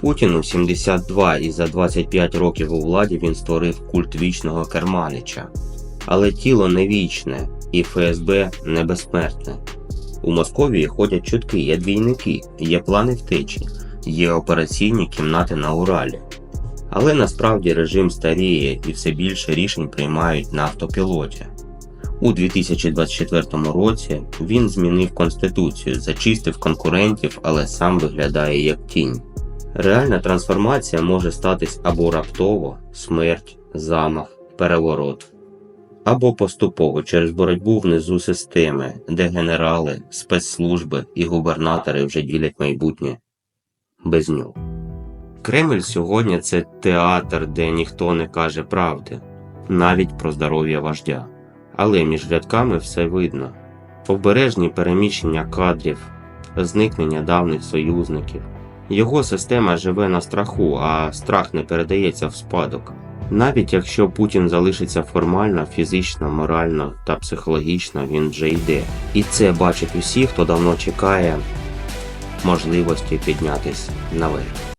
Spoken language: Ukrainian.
Путіну 72 і за 25 років у владі він створив культ вічного керманича. Але тіло не вічне і ФСБ не безсмертне. У Московії ходять чутки, є двійники, є плани втечі, є операційні кімнати на Уралі. Але насправді режим старіє і все більше рішень приймають на автопілоті. У 2024 році він змінив конституцію, зачистив конкурентів, але сам виглядає як тінь. Реальна трансформація може статись або раптово смерть, замах, переворот, або поступово через боротьбу внизу системи, де генерали, спецслужби і губернатори вже ділять майбутнє без нього. Кремль сьогодні це театр, де ніхто не каже правди, навіть про здоров'я вождя. Але між рядками все видно: обережні переміщення кадрів, зникнення давніх союзників. Його система живе на страху, а страх не передається в спадок. Навіть якщо Путін залишиться формально, фізично, морально та психологічно, він вже йде. І це бачать усі, хто давно чекає можливості піднятись наверх.